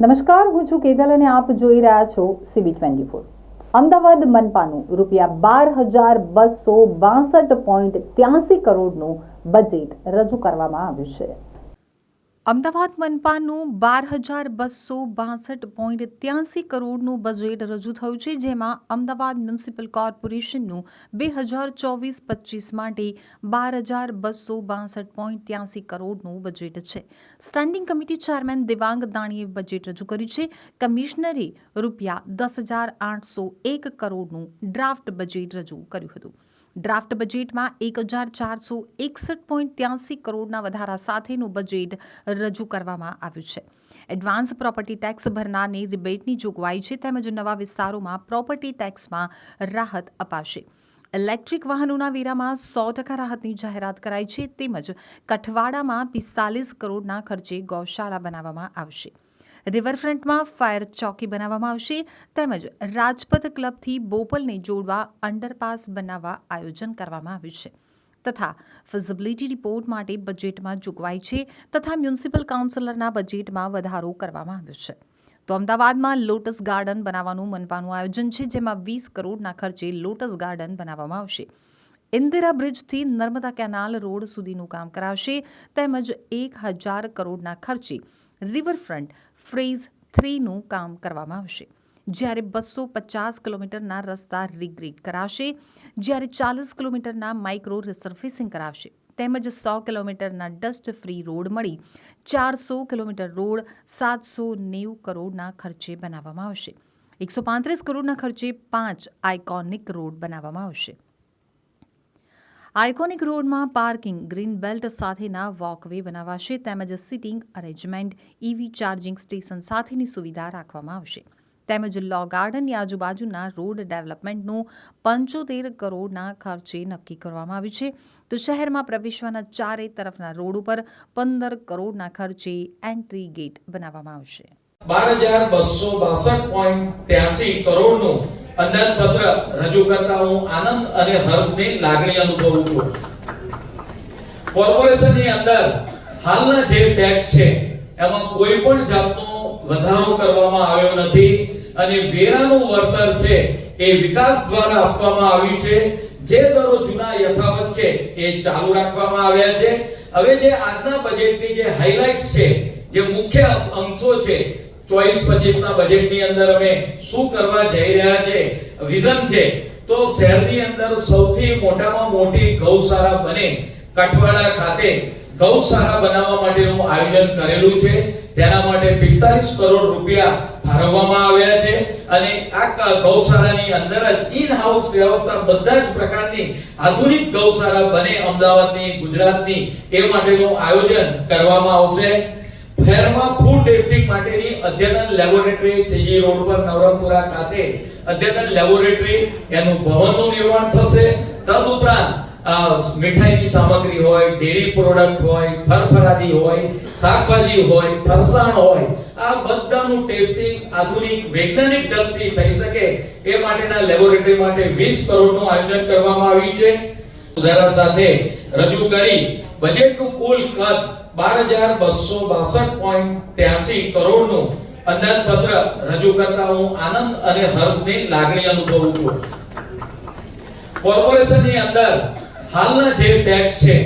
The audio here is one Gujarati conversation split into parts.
નમસ્કાર, હું છું કેતલ અને આપ જોઈ રહ્યા છો સીબી ટ્વેન્ટી ફોર અમદાવાદ મનપાનું રૂપિયા બાર હજાર બસો બાસઠ પોઈન્ટ ત્યાસી કરોડનું બજેટ રજૂ કરવામાં આવ્યું છે. અમદાવાદ મનપાનું બાર હજાર બસો બાસઠ પોઈન્ટ ત્યાસી કરોડનું બજેટ રજૂ થયું છે, જેમાં અમદાવાદ મ્યુનિસિપલ કોર્પોરેશનનું બે હજાર ચોવીસ પચીસ માટે બાર હજાર બસો બાસઠ પોઈન્ટ ત્યાસી કરોડનું બજેટ છે. સ્ટેન્ડિંગ કમિટી ચેરમેન દેવાંગ દાણીએ બજેટ રજૂ કર્યું છે. કમિશનરે રૂપિયા દસ હજાર આઠસો એક કરોડનું ડ્રાફ્ટ બજેટ રજૂ કર્યું હતું. ડ્રાફ્ટ બજેટમાં એક હજાર ચારસો એકસઠ પોઈન્ટ ત્યાસી કરોડના વધારા સાથેનું બજેટ રજૂ કરવામાં આવ્યું છે. એડવાન્સ પ્રોપર્ટી ટેક્સ ભરનારની રિબેટની જોગવાઈ છે તેમજ નવા વિસ્તારોમાં પ્રોપર્ટી ટેક્સમાં રાહત અપાશે. ઇલેક્ટ્રિક વાહનોના વેરામાં સો ટકા રાહતની જાહેરાત કરાઈ છે તેમજ કઠવાડામાં પિસ્તાલીસ કરોડના ખર્ચે ગૌશાળા બનાવવામાં આવશે. રિવરફ્રન્ટમાં ફાયર ચોકી બનાવવામાં આવશે તેમજ રાજપથ ક્લબથી બોપલને જોડવા અંડરપાસ બનાવવા આયોજન કરવામાં આવ્યું છે તથા ફિઝિબિલિટી રિપોર્ટ માટે બજેટમાં જોગવાઈ છે તથા મ્યુનિસિપલ કાઉન્સિલરના બજેટમાં વધારો કરવામાં આવ્યો છે. તો અમદાવાદમાં લોટસ ગાર્ડન બનાવવાનું મનપાનું આયોજન છે, જેમાં વીસ કરોડના ખર્ચે લોટસ ગાર્ડન બનાવવામાં આવશે. ઇન્દિરા બ્રિજથી નર્મદા કેનાલ રોડ સુધીનું કામ કરાશે તેમજ એક હજાર કરોડના ખર્ચે રિવરફ્રન્ટ ફ્રેઝ થ્રીનું કામ કરવામાં આવશે. જ્યારે બસો પચાસ કિલોમીટરના રસ્તા રીગ્રેડ કરાશે, જ્યારે ચાલીસ કિલોમીટરના માઇક્રો રિસર્ફેસિંગ કરાવશે તેમજ સો કિલોમીટરના ડસ્ટ ફ્રી રોડ મળી, ચારસો કિલોમીટર રોડ સાતસો નેવું કરોડના ખર્ચે બનાવવામાં આવશે. એકસો પાંત્રીસ કરોડના ખર્ચે પાંચ આઇકોનિક રોડ બનાવવામાં આવશે. આઇકોનિક રોડમાં પાર્કિંગ ગ્રીન બેલ્ટ સાથેના વોકવે બનાવાશે, તેમજ sitting arrangement EV charging station સાથેની સુવિધા રાખવામાં આવશે. તેમજ લો ગાર્ડનની આજુબાજુના રોડ ડેવલપમેન્ટનું પંચોતેર કરોડના ખર્ચે નક્કી કરવામાં આવ્યું છે. તો શહેરમાં પ્રવેશવાના ચારે તરફના રોડ ઉપર પંદર કરોડના ખર્ચે એન્ટ્રી ગેટ બનાવવામાં આવશે. બાર હજાર બસો બાસઠ પોઈન્ટ ત્યાસી કરોડનું અંદાજપત્ર રજૂ કરતા હું આનંદ અને હર્ષની લાગણી અનુભવું છું. કોર્પોરેશનની અંદર હાલના જે ટેક્સ છે, એમાં કોઈ પણ જાતનો વધારો કરવામાં આવ્યો નથી અને વેરાનું વળતર છે એ વિકાસ દ્વારા આપવામાં આવ્યું છે. જે દરો જૂના યથાવત છે એ ચાલુ રાખવામાં આવ્યા છે. હવે જે આજના બજેટની જે હાઇલાઇટ્સ છે, જે મુખ્ય અંશો છે ચોવીસ પચીસ ના બજેટની અંદર અમે શું કરવા જઈ રહ્યા છે વિઝન છે, તો શહેરની અંદર સૌથી મોટામાં મોટી ગૌશાળા બને કઠવાડા ખાતે. ગૌશાળા બનાવવા માટેનું આયોજન કરેલું છે. તેના માટે 45 કરોડ રૂપિયા ફાળવવામાં આવ્યા છે. અને આ ગૌશાળાની અંદર જ ઇન હાઉસ વ્યવસ્થા બધા જ પ્રકારની આધુનિક ગૌશાળા બને અમદાવાદની, ગુજરાતની એ માટેનું આયોજન કરવામાં આવશે. ફેરમાં ફૂડ ટેસ્ટિંગ માટેની અદ્યતન લેબોરેટરી સીજી રોડ પર નવરંગપુરા ખાતે અદ્યતન લેબોરેટરી એનું ભવનનું નિર્માણ થશે. તદુપરાંત મીઠાઈની સામગ્રી હોય ડેરી પ્રોડક્ટ હોય, ફરફરાદી હોય, શાકભાજી હોય, ફરસાણ હોય, આ બધાનું ટેસ્ટિંગ આધુનિક વૈજ્ઞાનિક ઢબથી થઈ શકે એ માટેના લેબોરેટરી માટે 20 કરોડનું આયોજન કરવામાં આવ્યું છે. સુધારા સાથે રજૂ કરી બજેટનું કુલ કદ બાર હજાર બસો અંદાજપત્ર રજૂ કરતા હું આનંદ અને હર્ષની લાગણી અનુભવું છું. કોર્પોરેશનની અંદર હાલના જે ટેક્સ છે,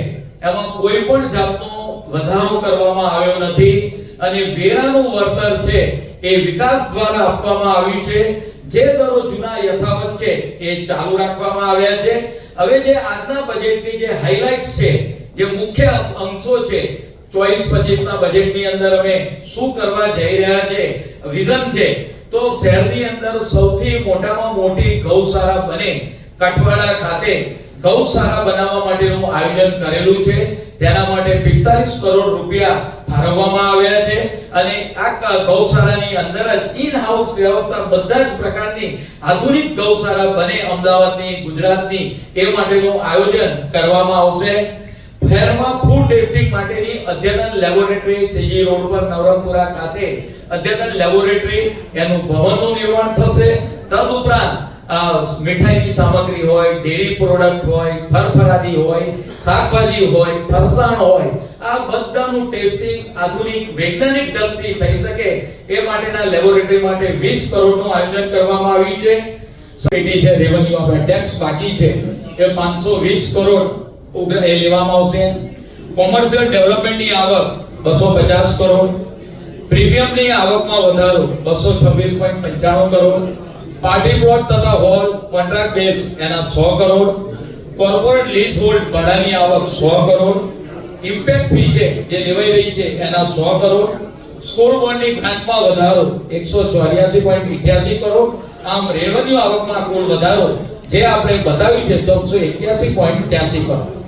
એમાં કોઈ પણ જાતનો વધારો કરવામાં આવ્યો નથી અને વેરાનું વળતર છે એ વિકાસ દ્વારા આપવામાં આવ્યું છે. જે દરો જૂના યથાવત છે એ ચાલુ રાખવામાં આવ્યા છે. હવે જે આજના બજેટની જે હાઇલાઇટ્સ છે, જે મુખ્ય અંશો છે ચોવીસ પચીસ ના બજેટની અંદર અમે શું કરવા જઈ રહ્યા છે વિઝન છે, તો શહેરની અંદર સૌથી મોટામાં મોટી ગૌશાળા બને કઠવાડા ખાતે. ગૌશાળા બનાવવા માટેનું આયોજન કરેલું છે. તેના માટે 45 કરોડ રૂપિયા ફાળવવામાં આવ્યા છે. અને આ ગૌશાળાની અંદર જ ઇન હાઉસ વ્યવસ્થા બધા જ પ્રકારની આધુનિક ગૌશાળા બને અમદાવાદની, ગુજરાતની એ માટેનું આયોજન કરવામાં આવશે. ફેરમાં ફૂડ ટેસ્ટિંગ માટેની અદ્યતન લેબોરેટરી સીજી રોડ પર નવરંગપુરા ખાતે અદ્યતન લેબોરેટરી એનું ભવનનું નિર્માણ થશે. તદુપરાંત મીઠાઈની સામગ્રી હોય ડેરી પ્રોડક્ટ હોય, ફરફરાદી હોય, શાકભાજી હોય, ફરસાણ હોય, આ બધાનું ટેસ્ટિંગ આધુનિક વૈજ્ઞાનિક ઢબથી થઈ શકે એ માટેના લેબોરેટરી માટે 20 કરોડનું આયોજન કરવામાં આવ્યું છે. પેટી છે રેવન્યુ આપણે ટેક્સ બાકી છે. એ 520 કરોડ ઉગ્ર- એ લેવામાં આવશે. કોમર્શિયલ ડેવલપમેન્ટની આવક 250 કરોડ. પ્રીમિયમની આવકમાં વધારો 226.95 કરોડ. પાર્ટી પ્લોટ તથા હોલ કોન્ટ્રાક્ટ બેઝ એના સો કરોડ. કોર્પોરેટ લીઝ હોલ્ડ ભાડાની આવક સો કરોડ. ઇમ્પેક્ટ ફી છે જે લેવાઈ રહી છે એના સો કરોડ. સ્કૂલ બોર્ડની ગ્રાન્ટમાં વધારો 184.88 કરોડ. આમ રેવન્યુ આવકમાં કુલ વધારો જે આપણે બતાવ્યું છે 481.83 કરોડ.